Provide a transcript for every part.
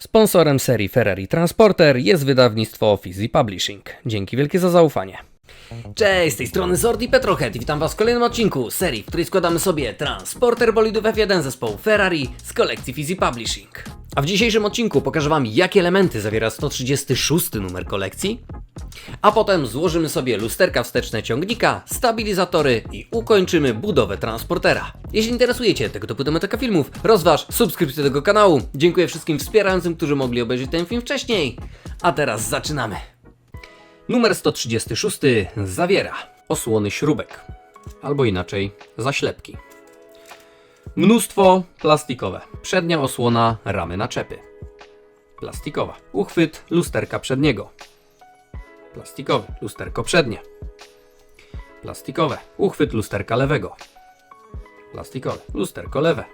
Sponsorem serii Ferrari Transporter jest wydawnictwo Fizzy Publishing. Dzięki wielkie za zaufanie. Cześć, z tej strony Zordi Petrohead i witam Was w kolejnym odcinku serii, w której składamy sobie transporter bolidów F1 zespołu Ferrari z kolekcji Fizzy Publishing. A w dzisiejszym odcinku pokażę Wam, jakie elementy zawiera 136 numer kolekcji, a potem złożymy sobie lusterka wsteczne ciągnika, stabilizatory i ukończymy budowę transportera. Jeśli interesujecie tego typu tematyka filmów, rozważ subskrypcję tego kanału. Dziękuję wszystkim wspierającym, którzy mogli obejrzeć ten film wcześniej. A teraz zaczynamy. Numer 136 zawiera osłony śrubek, albo inaczej zaślepki. Mnóstwo plastikowe. Przednia osłona ramy naczepy. Plastikowa. Uchwyt lusterka przedniego. Plastikowy. Lusterko przednie. Plastikowe. Uchwyt lusterka lewego. Plastikowe. Lusterko lewe.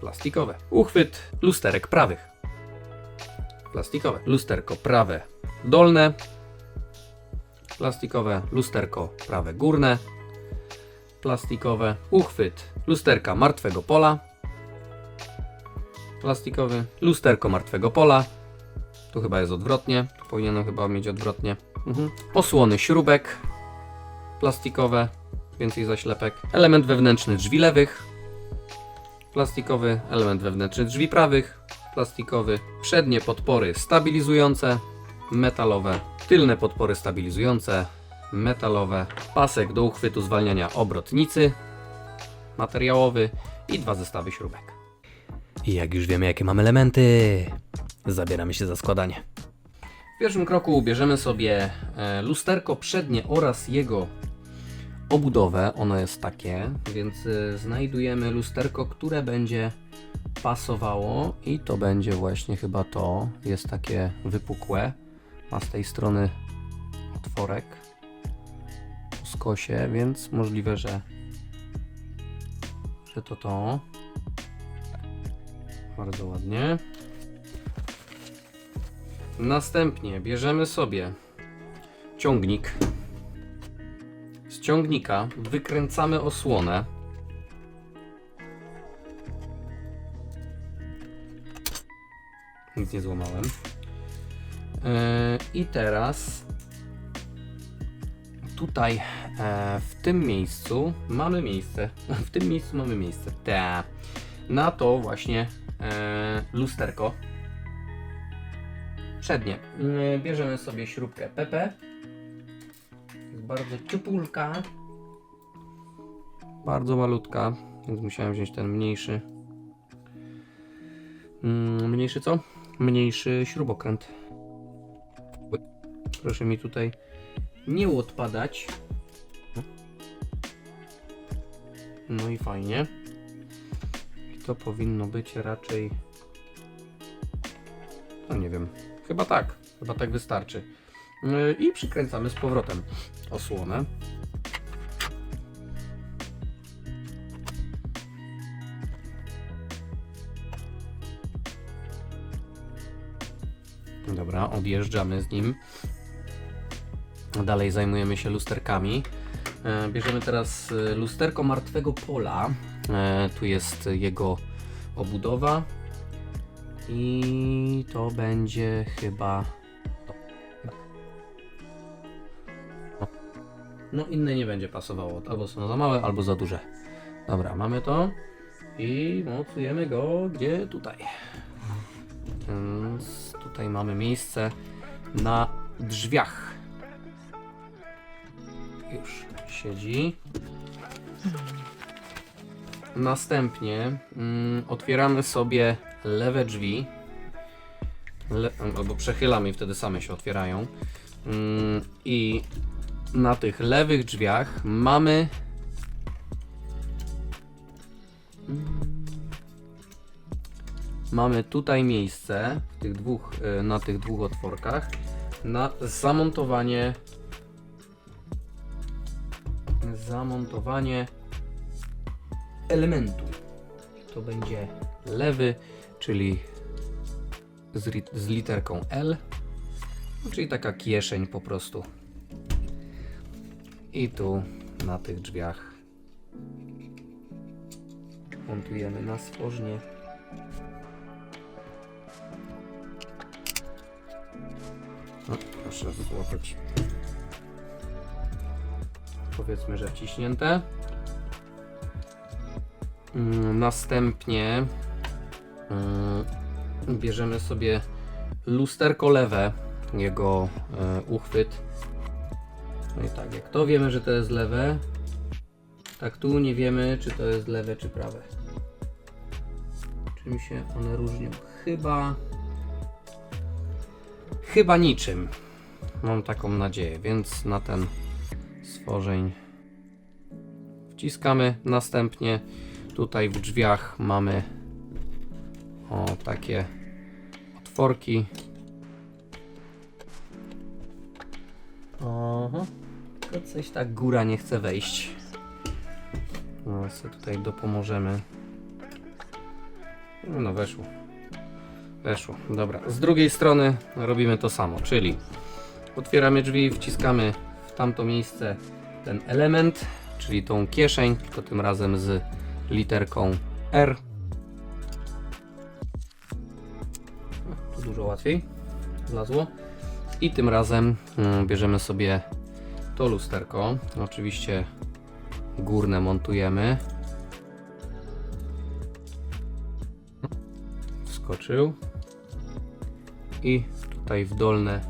Plastikowe. Uchwyt lusterek prawych. Plastikowe. Lusterko prawe dolne. Plastikowe. Lusterko prawe górne. Plastikowe. Uchwyt lusterka martwego pola. Plastikowy. Lusterko martwego pola. Tu chyba jest odwrotnie. Tu powinienem chyba mieć odwrotnie. Mhm. Osłony śrubek plastikowe, więcej zaślepek. Element wewnętrzny drzwi lewych, plastikowy. Element wewnętrzny drzwi prawych, plastikowy. Przednie podpory stabilizujące, metalowe. Tylne podpory stabilizujące, metalowe. Pasek do uchwytu zwalniania obrotnicy, materiałowy i dwa zestawy śrubek. I jak już wiemy, jakie mamy elementy, zabieramy się za składanie. W pierwszym kroku bierzemy sobie e, lusterko przednie oraz jego obudowę. Ono jest takie, więc e, znajdujemy lusterko, które będzie pasowało i to będzie właśnie chyba to. Jest takie wypukłe. Ma z tej strony otworek po skosie, więc możliwe, że, że to to. Bardzo ładnie. Następnie bierzemy sobie ciągnik. Z ciągnika wykręcamy osłonę. Nic nie złamałem. Yy, I teraz tutaj e, w tym miejscu mamy miejsce. W tym miejscu mamy miejsce. Ta. Na to właśnie e, lusterko przednie. Bierzemy sobie śrubkę PP. Jest bardzo ciupulka. Bardzo malutka, więc musiałem wziąć ten mniejszy. Mm, Mniejszy co? Mniejszy śrubokręt. Proszę mi tutaj nie odpadać. No i fajnie. I to powinno być raczej. No nie wiem. Chyba tak. Chyba tak wystarczy. Yy, I przykręcamy z powrotem osłonę. Dobra, odjeżdżamy z nim. Dalej zajmujemy się lusterkami. E, Bierzemy teraz e, lusterko martwego pola. E, Tu jest jego obudowa. I to będzie chyba. No. No, inne nie będzie pasowało. Albo są za małe, albo za duże. Dobra, mamy to. I mocujemy go gdzie tutaj. Więc tutaj mamy miejsce na drzwiach. Już siedzi. Następnie mm, otwieramy sobie lewe drzwi. Le albo przechylamy i wtedy same się otwierają. Mm, I na tych lewych drzwiach mamy. Mamy tutaj miejsce tych dwóch, y, na tych dwóch otworkach na zamontowanie zamontowanie elementu. To będzie lewy, czyli z, z literką L, no, czyli taka kieszeń po prostu. I tu na tych drzwiach montujemy na stworznie. No, proszę złapać Powiedzmy, że wciśnięte. Mm, Następnie mm, bierzemy sobie lusterko lewe, jego e, uchwyt. No i tak, jak to wiemy, że to jest lewe, tak tu nie wiemy, czy to jest lewe, czy prawe. Czym się one różnią? Chyba. Chyba niczym. Mam taką nadzieję, więc na ten stworzeń wciskamy. Następnie tutaj w drzwiach mamy o takie otworki. Oho. Tylko coś tak góra nie chce wejść. No, sobie tutaj dopomożemy. No weszło. Weszło. Dobra. Z drugiej strony robimy to samo, czyli otwieramy drzwi, wciskamy tamto miejsce ten element, czyli tą kieszeń, tylko tym razem z literką R. Tu dużo łatwiej wlazło. I tym razem mm, bierzemy sobie to lusterko. Oczywiście górne montujemy. Wskoczył. I tutaj w dolne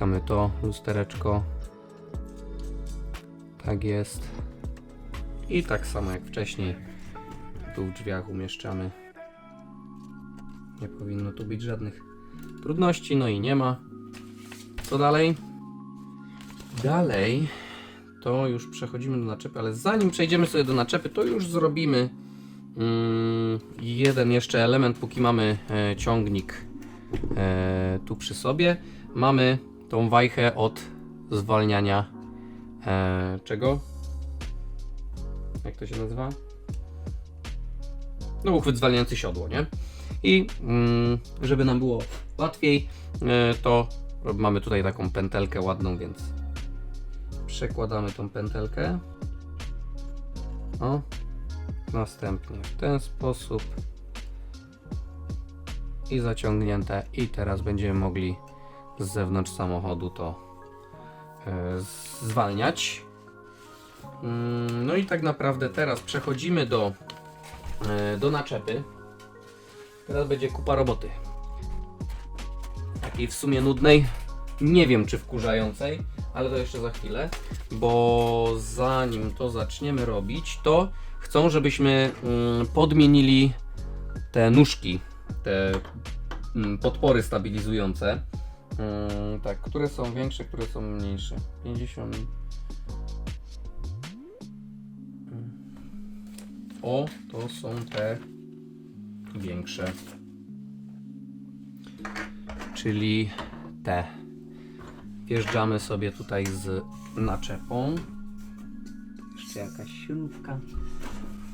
wciskamy to lustereczko. Tak jest. I tak samo jak wcześniej tu w drzwiach umieszczamy. Nie powinno tu być żadnych trudności, no i nie ma. Co dalej? Dalej to już przechodzimy do naczepy, ale zanim przejdziemy sobie do naczepy, to już zrobimy mm, jeden jeszcze element, póki mamy e, ciągnik e, tu przy sobie. Mamy tą wajchę od zwalniania e, czego? Jak to się nazywa? No uchwyt zwalniający siodło, nie? I mm, żeby nam było łatwiej, e, to mamy tutaj taką pętelkę ładną, więc przekładamy tą pętelkę. O, następnie w ten sposób i zaciągnięte i teraz będziemy mogli z zewnątrz samochodu to e, zwalniać. Mm, No i tak naprawdę teraz przechodzimy do, e, do naczepy. Teraz będzie kupa roboty. Takiej w sumie nudnej. Nie wiem czy wkurzającej, ale to jeszcze za chwilę. Bo zanim to zaczniemy robić, to chcą, żebyśmy mm, podmienili te nóżki, te mm, podpory stabilizujące. Mm, Tak, które są większe, które są mniejsze. 50. O, to są te większe. Czyli te. Wjeżdżamy sobie tutaj z naczepą. Jeszcze jakaś śrubka.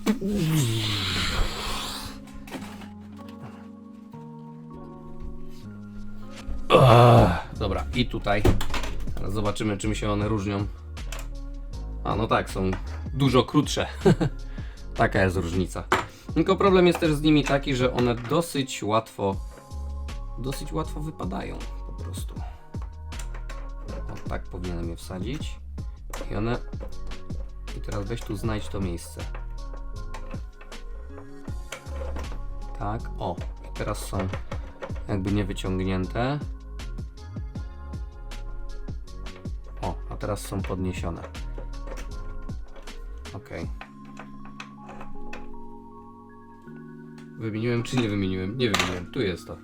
Ach, Dobra, i tutaj. Teraz zobaczymy, czym się one różnią. A no tak, są dużo krótsze. Taka jest różnica. Tylko problem jest też z nimi taki, że one dosyć łatwo dosyć łatwo wypadają po prostu. O, tak powinienem je wsadzić. I one. I teraz weź tu znajdź to miejsce. Tak, o. I teraz są jakby niewyciągnięte. Teraz są podniesione. Ok. Wymieniłem czy nie wymieniłem? Nie wymieniłem. Tu jest to. O.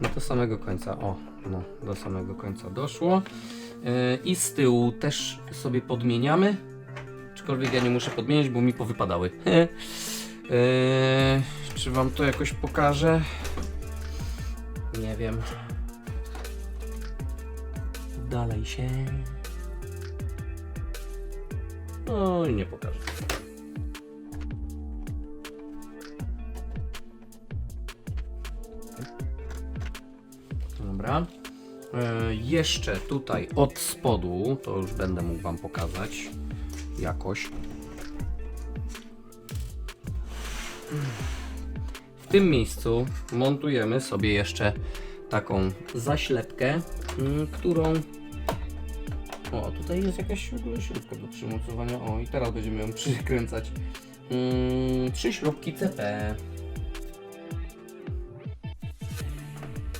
No do samego końca. O, no, do samego końca doszło. Yy, I z tyłu też sobie podmieniamy. Aczkolwiek ja nie muszę podmieniać, bo mi powypadały. Yy, czy wam to jakoś pokażę? Wiem. Dalej się. No i nie pokażę. Dobra. E, jeszcze tutaj od spodu, to już będę mógł Wam pokazać jakoś. tym miejscu montujemy sobie jeszcze taką zaślepkę, mm, którą o, tutaj jest jakaś śrubka do przymocowania. O, i teraz będziemy ją przykręcać. Mm, trzy śrubki CP.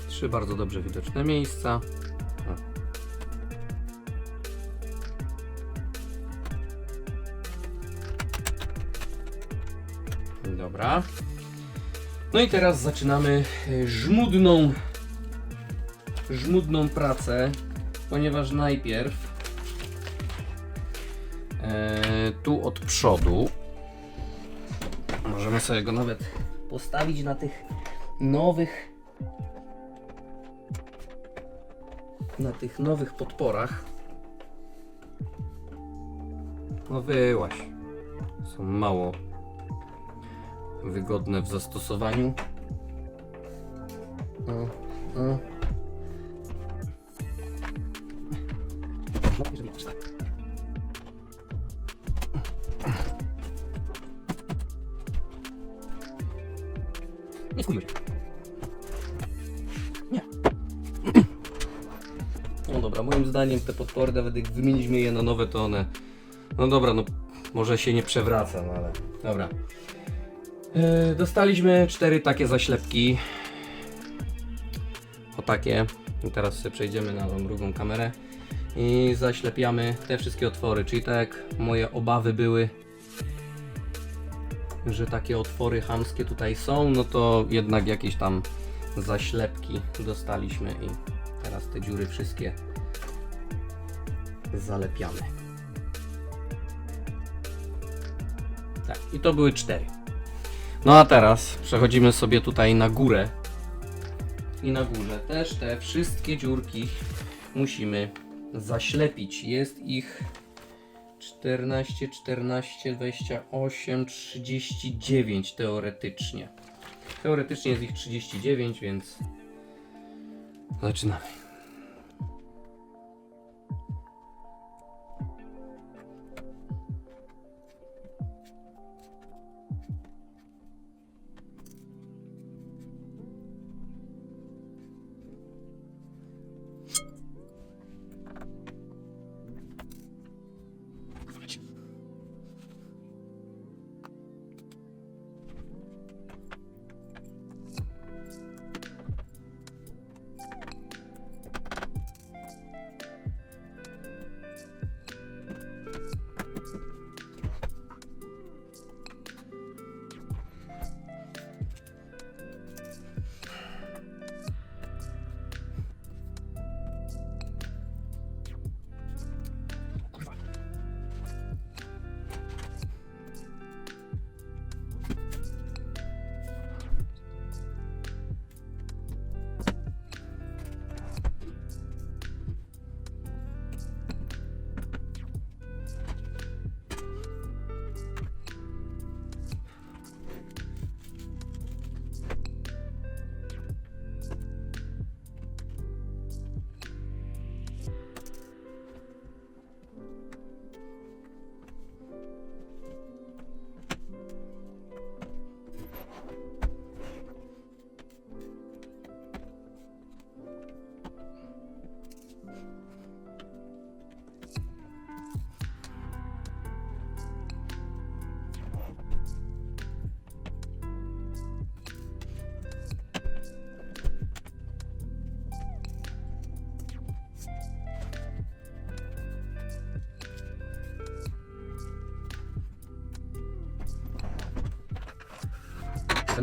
Trzy bardzo dobrze widoczne miejsca. Dobra. No i teraz zaczynamy e, żmudną żmudną pracę, ponieważ najpierw e, tu od przodu możemy sobie go nawet postawić na tych nowych na tych nowych podporach. No wyłaś. Są mało wygodne w zastosowaniu. Zdaniem te podpory, nawet jak wymieniliśmy je na nowe, to one... No dobra, no może się nie przewraca, no ale... Dobra. E, dostaliśmy cztery takie zaślepki. O takie. I teraz sobie przejdziemy na tą drugą kamerę i zaślepiamy te wszystkie otwory. Czyli tak jak moje obawy były, że takie otwory chamskie tutaj są, no to jednak jakieś tam zaślepki dostaliśmy i teraz te dziury wszystkie zalepiamy. Tak, i to były cztery. No a teraz przechodzimy sobie tutaj na górę. I na górze też te wszystkie dziurki musimy zaślepić. Jest ich 14, 14, 28, 39 teoretycznie. Teoretycznie jest ich 39, więc zaczynamy.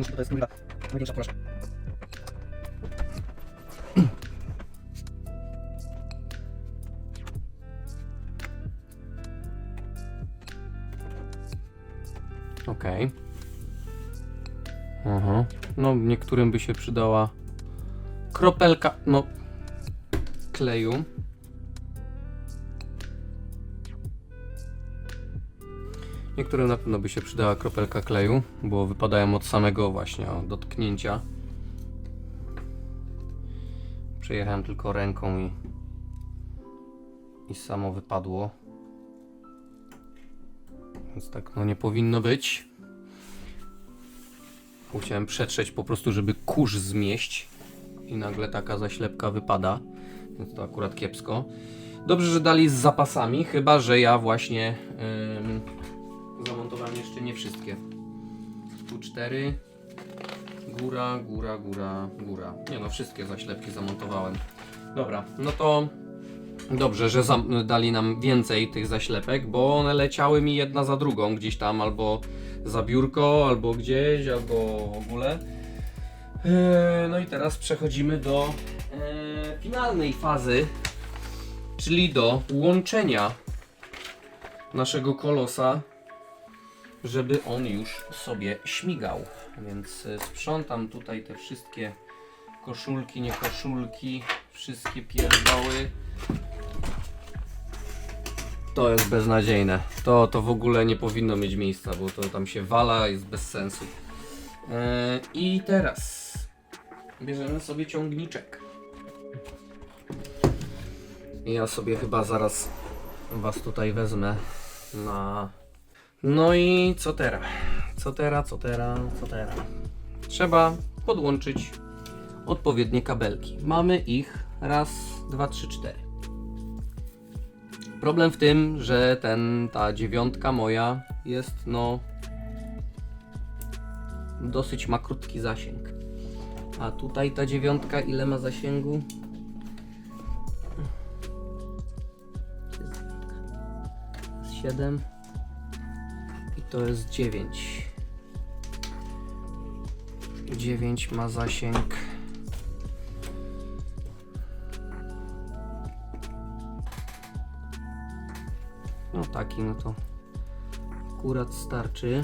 Że to jest największa porażka. Okej. Aha. No, niektórym by się przydała kropelka, no, kleju. Niektórym na pewno by się przydała kropelka kleju, bo wypadają od samego właśnie dotknięcia. Przejechałem tylko ręką i, i samo wypadło. Więc tak no nie powinno być. Musiałem przetrzeć po prostu, żeby kurz zmieść. I nagle taka zaślepka wypada. Więc to akurat kiepsko. Dobrze, że dali z zapasami, chyba że ja właśnie ym, zamontowałem jeszcze nie wszystkie. Tu cztery. Góra, góra, góra, góra. Nie no, wszystkie zaślepki zamontowałem. Dobra, no to dobrze, że dali nam więcej tych zaślepek, bo one leciały mi jedna za drugą gdzieś tam, albo za biurko, albo gdzieś, albo w ogóle. Eee, No i teraz przechodzimy do eee, finalnej fazy, czyli do łączenia naszego kolosa, żeby on już sobie śmigał. Więc e, sprzątam tutaj te wszystkie koszulki, nie koszulki, wszystkie pierdoły. To jest beznadziejne. To, to w ogóle nie powinno mieć miejsca, bo to tam się wala, jest bez sensu. E, I teraz bierzemy sobie ciągniczek. Ja sobie chyba zaraz was tutaj wezmę na... No i co teraz? Co teraz, co teraz, co teraz? Trzeba podłączyć odpowiednie kabelki. Mamy ich raz, dwa, trzy, cztery. Problem w tym, że ten, ta dziewiątka moja jest no dosyć ma krótki zasięg. A tutaj ta dziewiątka ile ma zasięgu? Z 7 i to jest 9. 9 ma zasięg. No taki, no to akurat starczy.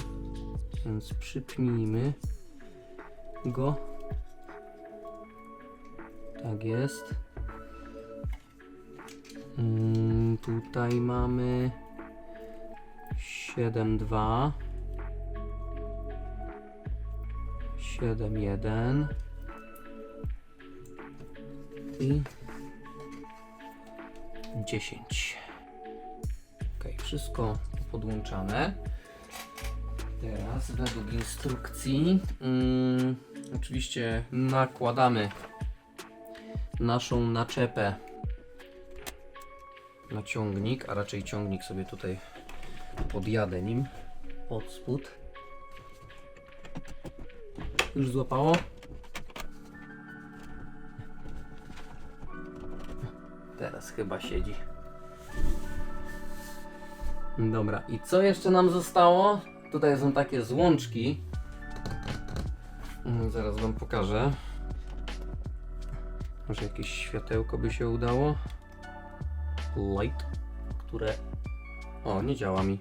Więc przypnijmy go. Tak jest. Mm, tutaj mamy 7.2 7.1 i 10 Ok, wszystko podłączane. Teraz według instrukcji mm, oczywiście nakładamy naszą naczepę na ciągnik, a raczej ciągnik sobie tutaj podjadę nim pod spód. Już złapało? Teraz chyba siedzi. Dobra, i co jeszcze nam zostało? Tutaj są takie złączki. Mm, Zaraz Wam pokażę. Może jakieś światełko by się udało. Light, które. O, nie działa mi.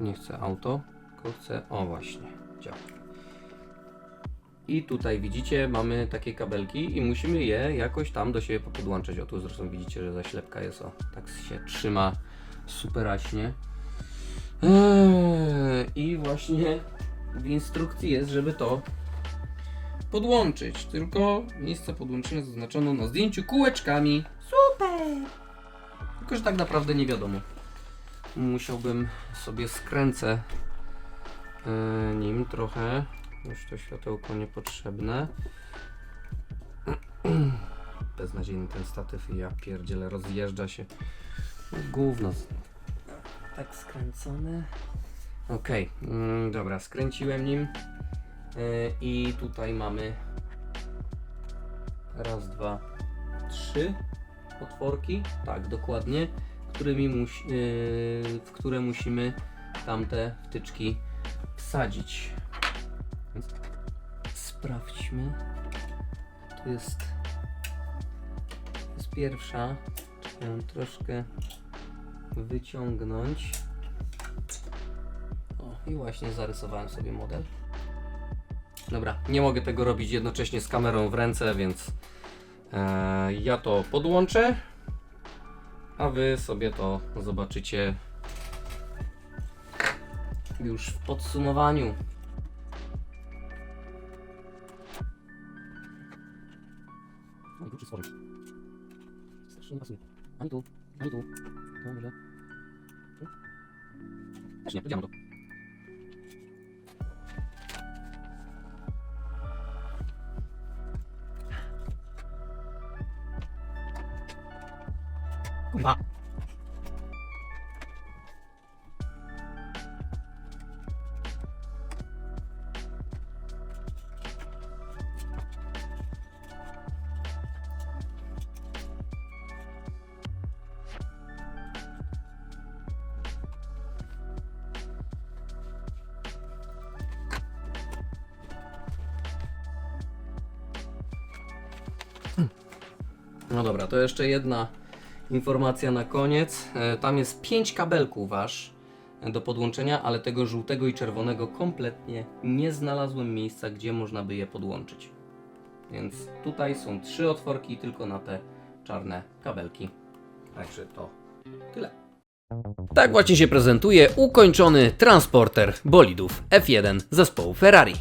Nie chcę auto, tylko chcę. O, właśnie, działa. I tutaj widzicie, mamy takie kabelki i musimy je jakoś tam do siebie podłączyć. O, tu zresztą widzicie, że zaślepka jest. O, tak się trzyma superaśnie. Eee, I właśnie w instrukcji jest, żeby to podłączyć. Tylko miejsce podłączenia zaznaczono na zdjęciu kółeczkami. Super! Tylko, że tak naprawdę nie wiadomo. Musiałbym sobie skręcę e, nim trochę. Już to światełko niepotrzebne. Beznadziejny ten statyw i ja pierdzielę, rozjeżdża się. No, Gówno. Tak skręcone. Okej, mm, dobra, skręciłem nim. E, I tutaj mamy raz, dwa, trzy otworki. Tak, dokładnie. Którymi musi, yy, w które musimy tamte wtyczki wsadzić. Sprawdźmy. Tu jest, to jest pierwsza. Ją troszkę wyciągnąć. O, i właśnie zarysowałem sobie model. Dobra, nie mogę tego robić jednocześnie z kamerą w ręce, więc e, ja to podłączę, a wy sobie to zobaczycie już w podsumowaniu. Kurwa. No dobra, to jeszcze jedna informacja na koniec. E, Tam jest 5 kabelków wasz e, do podłączenia, ale tego żółtego i czerwonego kompletnie nie znalazłem miejsca, gdzie można by je podłączyć. Więc tutaj są trzy otworki tylko na te czarne kabelki. Także to tyle. Tak właśnie się prezentuje ukończony transporter bolidów F1 zespołu Ferrari.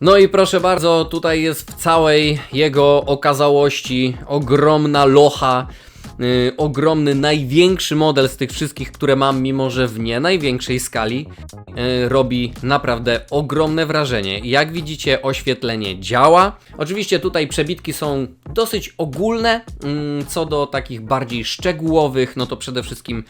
No i proszę bardzo, tutaj jest w całej jego okazałości ogromna locha, yy, ogromny, największy model z tych wszystkich, które mam, mimo że w nie największej skali, yy, robi naprawdę ogromne wrażenie. Jak widzicie, oświetlenie działa. Oczywiście tutaj przebitki są dosyć ogólne, mm, co do takich bardziej szczegółowych, no to przede wszystkim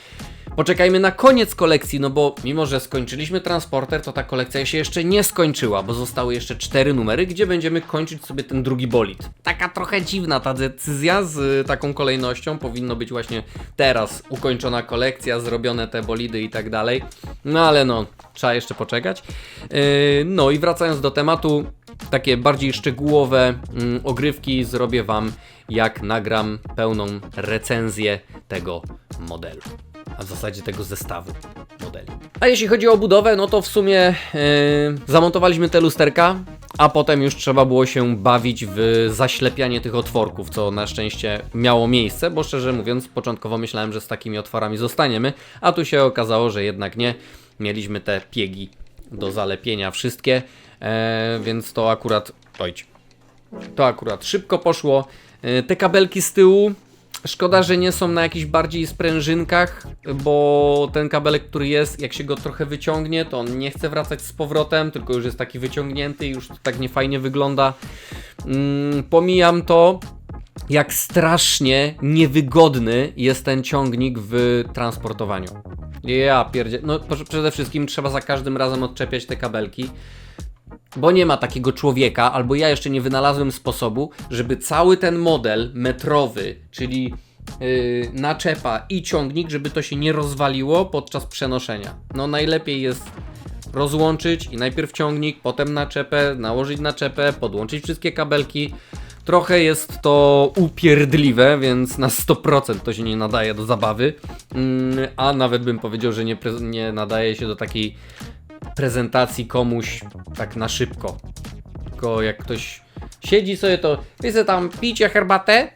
Poczekajmy na koniec kolekcji, no bo mimo, że skończyliśmy transporter, to ta kolekcja się jeszcze nie skończyła, bo zostały jeszcze cztery numery, gdzie będziemy kończyć sobie ten drugi bolid. Taka trochę dziwna ta decyzja z y, taką kolejnością. Powinno być właśnie teraz ukończona kolekcja, zrobione te bolidy i tak dalej. No ale no, trzeba jeszcze poczekać. Yy, no i wracając do tematu, takie bardziej szczegółowe mm, ogrywki zrobię Wam, jak nagram pełną recenzję tego modelu a w zasadzie tego zestawu modeli. A jeśli chodzi o budowę, no to w sumie yy, zamontowaliśmy te lusterka, a potem już trzeba było się bawić w zaślepianie tych otworków, co na szczęście miało miejsce, bo szczerze mówiąc, początkowo myślałem, że z takimi otworami zostaniemy, a tu się okazało, że jednak nie. Mieliśmy te piegi do zalepienia wszystkie, e, więc to akurat, ojcie, to akurat szybko poszło. E, Te kabelki z tyłu, szkoda, że nie są na jakichś bardziej sprężynkach, bo ten kabelek, który jest, jak się go trochę wyciągnie, to on nie chce wracać z powrotem, tylko już jest taki wyciągnięty i już tak niefajnie wygląda. Mm, pomijam to, jak strasznie niewygodny jest ten ciągnik w transportowaniu. Ja pierdzie... No przede wszystkim trzeba za każdym razem odczepiać te kabelki. Bo nie ma takiego człowieka, albo ja jeszcze nie wynalazłem sposobu, żeby cały ten model metrowy, czyli yy, naczepa i ciągnik, żeby to się nie rozwaliło podczas przenoszenia. No najlepiej jest rozłączyć i najpierw ciągnik, potem naczepę, nałożyć naczepę, podłączyć wszystkie kabelki. Trochę jest to upierdliwe, więc na 100% to się nie nadaje do zabawy. Mm, a nawet bym powiedział, że nie, nie nadaje się do takiej prezentacji komuś tak na szybko. Tylko jak ktoś siedzi sobie, to wiecie tam pijcie herbatę,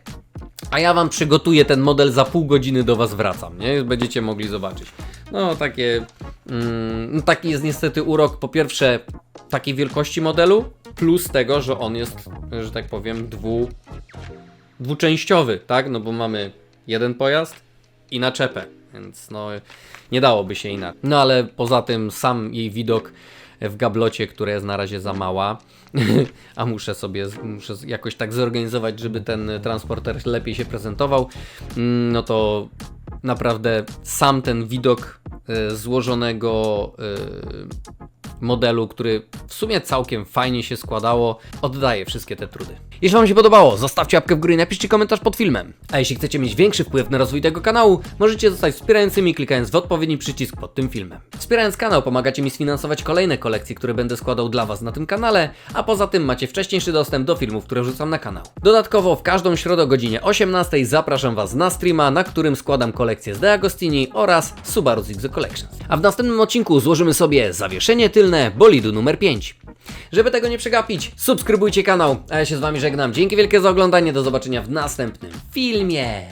a ja wam przygotuję ten model za pół godziny do was wracam, nie? Będziecie mogli zobaczyć. No takie, mm, no taki jest niestety urok po pierwsze takiej wielkości modelu, plus tego, że on jest, że tak powiem, dwu, dwuczęściowy, tak? No bo mamy jeden pojazd i naczepę, więc no nie dałoby się inaczej. No ale poza tym sam jej widok w gablocie, która jest na razie za mała, a muszę sobie muszę jakoś tak zorganizować, żeby ten transporter lepiej się prezentował, mm, no to naprawdę sam ten widok e, złożonego e, modelu, który w sumie całkiem fajnie się składało, oddaje wszystkie te trudy. Jeśli Wam się podobało, zostawcie łapkę w górę i napiszcie komentarz pod filmem. A jeśli chcecie mieć większy wpływ na rozwój tego kanału, możecie zostać wspierającymi klikając w odpowiedni przycisk pod tym filmem. Wspierając kanał pomagacie mi sfinansować kolejne kolekcje, które będę składał dla Was na tym kanale, a poza tym macie wcześniejszy dostęp do filmów, które wrzucam na kanał. Dodatkowo w każdą środę o godzinie 18 zapraszam Was na streama, na którym składam kolekcję z De Agostini oraz Subaru Zigzo Collections. A w następnym odcinku złożymy sobie zawieszenie tylne bolidu numer 5. Żeby tego nie przegapić, subskrybujcie kanał, a ja się z Wami żegnam. Dzięki wielkie za oglądanie, do zobaczenia w następnym filmie.